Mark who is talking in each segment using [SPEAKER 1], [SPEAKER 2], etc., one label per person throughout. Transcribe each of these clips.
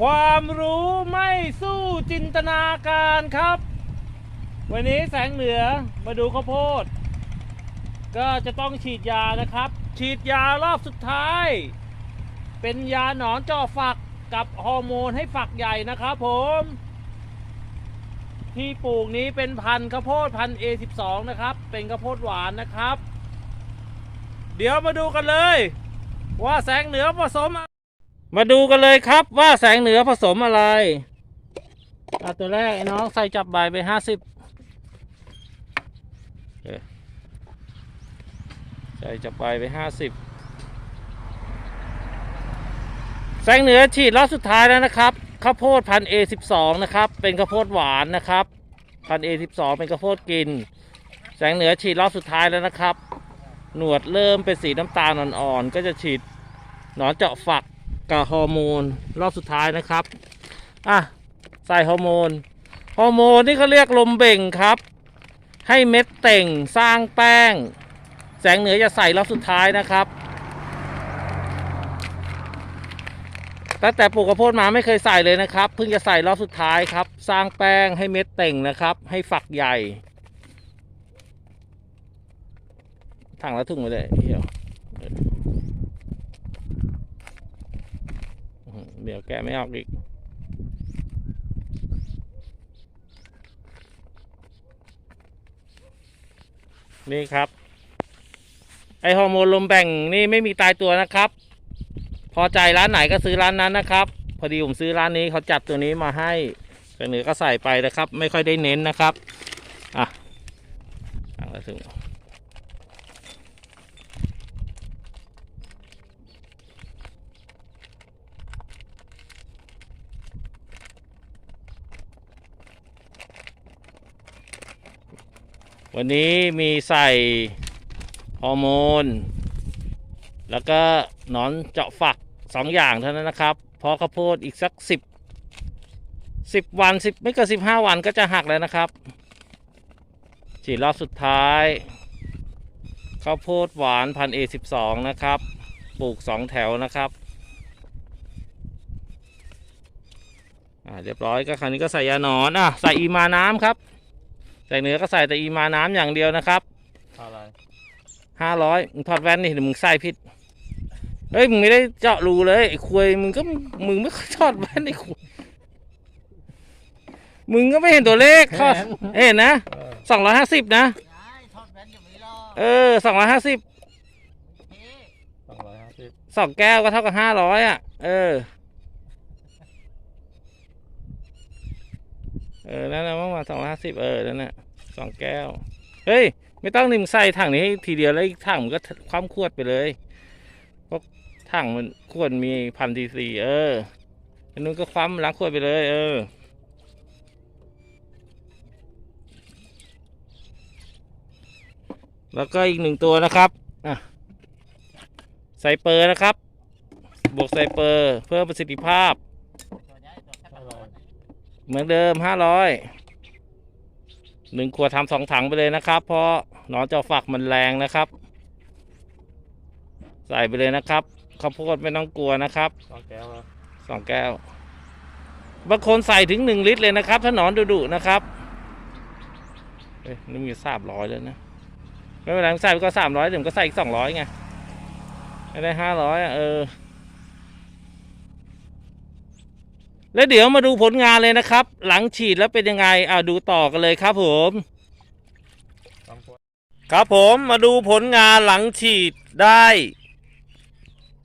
[SPEAKER 1] ความรู้ไม่สู้จินตนาการครับ วันนี้แสงเหนือมาดูข้าวโพด ก็จะต้องฉีดยานะครับ ฉีดยารอบสุดท้าย เป็นยาหนอนจาะฝักกับฮอร์โมนให้ฝักใหญ่นะครับผม ที่ปลูกนี้เป็นพันธุ์ข้าวโพดพันธุ์ A12 นะครับ เป็นข้าวโพดหวานนะครับ เดี๋ยวมาดูกันเลย ว่าแสงเหนือผสม มาดูกันเลยครับว่าแสงเหนือผสมอะไรอตัวแรกไอ้น้องใส่จับใบไปห้าสิบใส่จับใบไปห้าสิบแสงเหนือฉีดรอบสุดท้ายแล้วนะครับข้าวโพดพัน A12 นะครับ เป็นข้าวโพดหวานนะครับพัน A12 เป็นข้าวโพดกิน แสงเหนือฉีดรอบสุดท้ายแล้วนะครับ หนวดเริ่มเป็นสีน้ำตาลอ่อนๆก็จะฉีดหนอนเจาะฝัก กับฮอร์โมนรอบสุดท้ายนะครับ อะ ใส่ฮอร์โมน ฮอร์โมนนี่เขาเรียกลมเบ่งครับ ให้เม็ดเต่งสร้างแป้ง แสงเหนือจะใส่รอบสุดท้ายนะครับ ตั้งแต่ปลูกข้าวโพดมาไม่เคยใส่เลยนะครับ เพิ่งจะใส่รอบสุดท้ายครับ สร้างแป้งให้เม็ดเต่งนะครับ ให้ฝักใหญ่ถังละถุงไปเลยเดี๋ยวเดี๋ยวแกะไม่ออกอีกนี่ครับ ไอฮอร์โมนลมแบ่งนี่ไม่มีตายตัวนะครับ พอใจร้านไหนก็ซื้อร้านนั้นนะครับ พอดีผมซื้อร้านนี้เขาจัดตัวนี้มาให้แต่เหนือก็ใส่ไปนะครับ ไม่ค่อยได้เน้นนะครับ อะถังละถุง วันนี้มีใส่ฮอร์โมน แล้วก็หนอนเจาะฝักสองอย่างเท่านั้นนะครับพราะข้าวโพดอีกสักสิบสิบวันสิบไม่เกินสิบห้าวันก็จะหักแล้วนะครับ ฉีดรอบสุดท้าย ข้าวโพดหวานพันเอสิบสองนะครับ ปลูกสองแถวนะครับอ่าเรียบร้อยก็คราวนี้ก็ใส่ยาหนอนอะใส่อีมาน้ำครับ ใส่เนื้อก็ใส่แต่อีมาน้ำอย่างเดียวนะครับ
[SPEAKER 2] อะไร
[SPEAKER 1] ห้าร้อยมึงถอดแว่นนี่เดี๋ยวมึงใส่ผิดเฮ้ยมึงไม่ได้เจาะรูเลยไอ้ควยมึงก็มึงไม่ค่อยถอดแว่นไอ้ควยมึงก็ไม่เห็นตัวเลขทอดเห็นนะ
[SPEAKER 2] เออ
[SPEAKER 1] สองร้อยห้าสิบนะ
[SPEAKER 3] ได้ทอดแว่นอย่าไปรอ
[SPEAKER 1] เออสองร้อยห้าสิบ
[SPEAKER 3] เฮ้
[SPEAKER 2] สองร้อยห้าสิบ
[SPEAKER 1] สองแก้วก็เท่ากับห้าร้อยอะ เออ เออ นั่นนะประมาณสองร้อยห้าสิบเออ นั่นน่ะสองแก้ว เฮ้ย ไม่ต้องนิ่มงใส่ถังนี้ทีเดียวแล้วอีกถังมันก็คว่ำขวดไปเลยเพราะถังมันขวดมีพันทีซีเอออันนู้นก็คว่ำล้างขวดไปเลย เออแล้วก็อีกหนึ่งตัวนะครับอ่เปอร์นะครับ บวกไซเปอร์ เพิ่มประสิทธิภาพ
[SPEAKER 3] ตัวได้ตัวแค่
[SPEAKER 2] ห้าร้อย
[SPEAKER 1] เหมือนเดิมห้าร้อยหนึ่งขวดทำสองถังไปเลยนะครับ เพราะหนอนเจาะฝักมันแรงนะครับ ใส่ไปเลยนะครับข้าวโพดไม่ต้องกลัวนะครับ
[SPEAKER 2] สองแก้วแล้ว
[SPEAKER 1] สองแก้วบางคนใส่ถึงหนึ่งลิตรเลยนะครับ ถ้าหนอนดุๆนะครับเอ้ยนี่มีสามร้อยแล้วนะไม่เป็นไรใส่ไปก็สามร้อยเดี๋ยวผมก็ใส่อีกสองร้อยไงไม่ได้ห้าร้อยอะเออ แล้วเดี๋ยวมาดูผลงานเลยนะครับ หลังฉีดแล้วเป็นยังไงอ่าดูต่อกันเลยครับผมครับผมมาดูผลงานหลังฉีดได้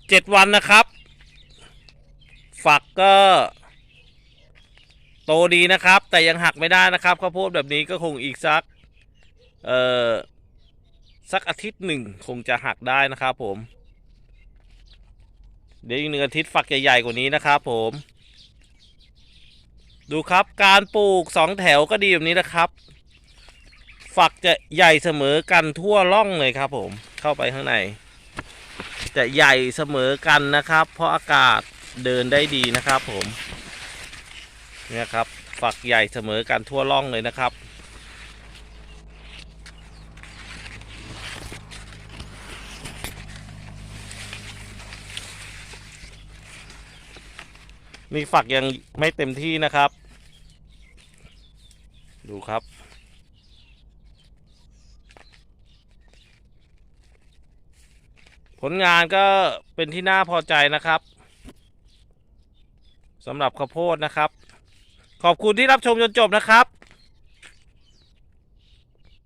[SPEAKER 1] เจ็ดวันนะครับ ฝักก็ โตดีนะครับ แต่ยังหักไม่ได้นะครับข้าวโพดแบบนี้ก็คงอีกสัก เอ่อ สักอาทิตย์หนึ่งคงจะหักได้นะครับผม เดี๋ยวอีกหนึ่งอาทิตย์ฝักใหญ่ๆกว่านี้นะครับผม ดูครับการปลูกสองแถวก็ดีแบบนี้นะครับ ฝักจะใหญ่เสมอกันทั่วร่องเลยครับ ผมเข้าไปข้างใน จะใหญ่เสมอกันนะครับ เพราะอากาศเดินได้ดีนะครับ ผมเนี่ยครับ ฝักใหญ่เสมอกันทั่วร่องเลยนะครับ นี่ฝักยังไม่เต็มที่นะครับ ดูครับ ผลงานก็เป็นที่น่าพอใจนะครับสำหรับข้าวโพดนะครับ ขอบคุณที่รับชมจนจบนะครับ